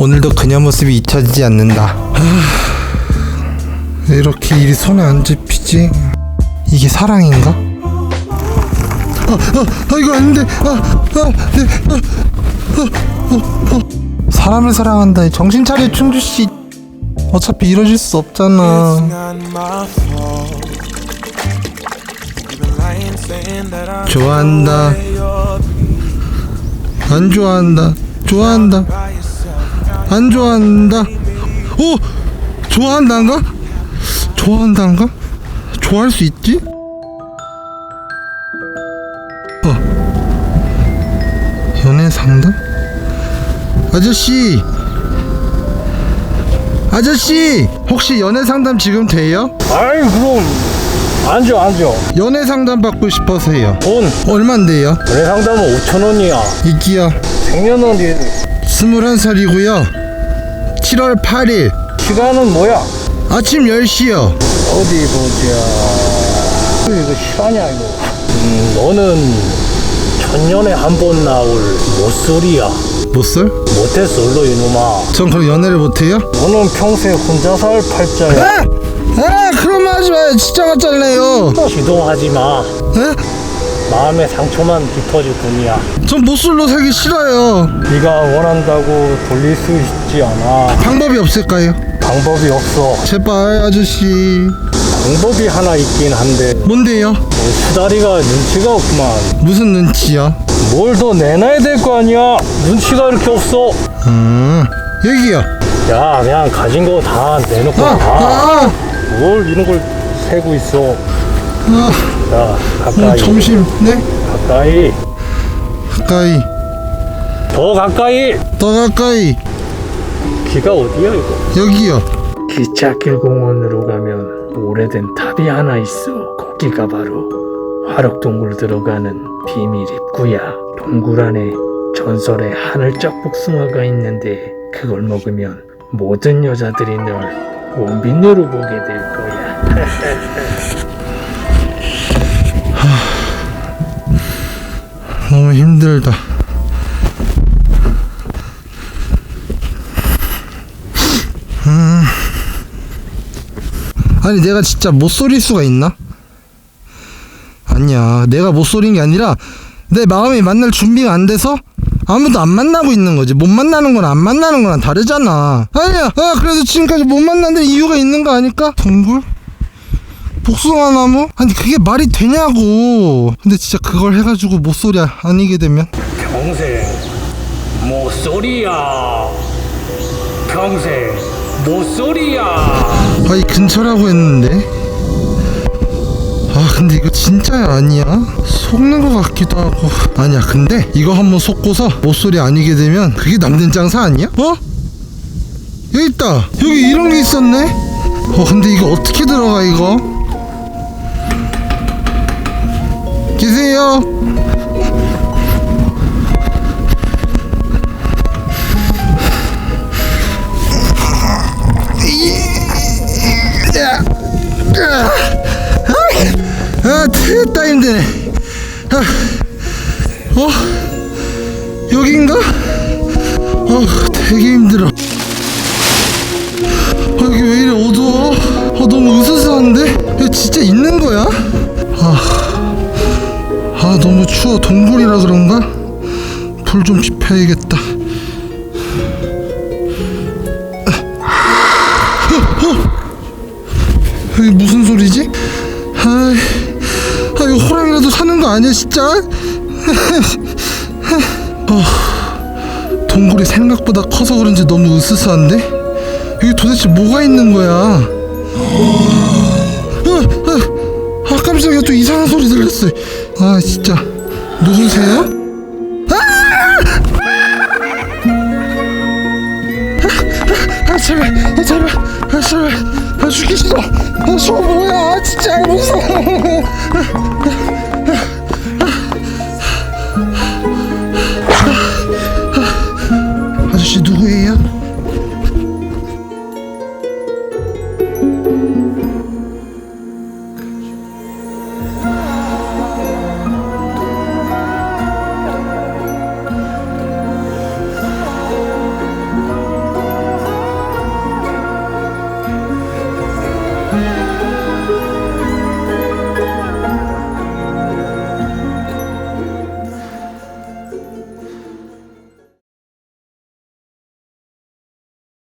오늘도 그녀 모습이 잊혀지지 않는다. 이렇게 일이 손에 안 잡히지? 이게 사랑인가? 아, 아, 아 이거 아닌데. 아, 아, 네, 아, 아, 어, 어. 사람을 사랑한다. 정신 차려 충주 씨. 어차피 이뤄질 수 없잖아. 좋아한다. 안 좋아한다. 좋아한다. 안 좋아한다. 오, 좋아한다인가? 좋아한다인가? 좋아할 수 있지? 어. 연애 상담? 아저씨. 아저씨, 혹시 연애 상담 지금 돼요? 아이 그럼 앉아 앉아 연애 상담 받고 싶어서요. 돈 얼만데요? 연애 상담은 5천 원이야 이기요. 생년월일 21살이고요. 7월 8일. 시간은 뭐야? 아침 10시요. 어디 보자. 이거 실화냐 이거. 음 너는 천년에 한 번 나올 모쏠이야. 못쏠? 못해 솔로 이놈아. 전 그럼 연애를 못해요? 너는 평생 혼자 살 팔자야. 아! 아 그런 말 하지 마요. 진짜 같잖아요. 시도하지 마. 에? 마음의 상처만 깊어질 뿐이야 전 못쏠로 살기 싫어요 네가 원한다고 돌릴 수 있지 않아 방법이 없을까요? 방법이 없어 제발 아저씨 방법이 하나 있긴 한데 뭔데요? 너 수다리가 눈치가 없구만 무슨 눈치요? 뭘더 내놔야 될 거 아니야 눈치가 이렇게 없어 음 여기요 야 그냥 가진 거 다 내놓고 아! 가. 아! 뭘 이런 걸 세고 있어 아! 야 음, 가까이. 점심 네? 가까이. 가까이. 더 가까이. 더 가까이. 귀가 어디야 이거? 여기요. 기찻길 공원으로 가면 오래된 탑이 하나 있어. 거기가 바로 화록동굴 들어가는 비밀 입구야. 동굴 안에 전설의 하늘적 복숭아가 있는데 그걸 먹으면 모든 여자들이 널 원빈으로 보게 될 거야 너무 힘들다 음. 아니 내가 진짜 못 소릴 수가 있나? 아니야 내가 못 소린 게 아니라 내 마음이 만날 준비가 안 돼서 아무도 안 만나고 있는 거지 못 만나는 건안 만나는 거랑 다르잖아 아니야 아 그래서 지금까지 못 만나는 이유가 있는 거 아닐까? 동굴? 복숭아 나무? 아니 그게 말이 되냐고. 근데 진짜 그걸 해가지고 못소리 아니게 되면? 평생 모쏠이야. 평생 모쏠이야. 아이 근처라고 했는데? 아 근데 이거 진짜야 아니야? 속는 것 같기도 하고. 아니야 근데 이거 한번 속고서 못소리 아니게 되면 그게 남는 장사 아니야? 어? 여기 있다. 여기 이런 게 있었네? 어 근데 이거 어떻게 들어가 이거 계세요 아, 됐다 힘드네. 아, 어? 여긴가? 어, 되게 힘들어. 어, 여기 왜 이래 어두워? 어, 너무 으스스한데? 여기 진짜 있는 거야? 아, 아 추워. 동굴이라 그런가? 불 좀 지펴야겠다. 여기 무슨 소리지? 아, 아 이거 호랑이라도 사는 거 아니야 진짜? 어, 동굴이 생각보다 커서 그런지 너무 으스스한데? 여기 도대체 뭐가 있는 거야? 아, 아, 아 깜짝이야 또 이상한 소리 들렸어. 아 진짜 누구세요? 아! 제발 아 제발 아 제발. 아 저거 뭐야? 진짜 무서워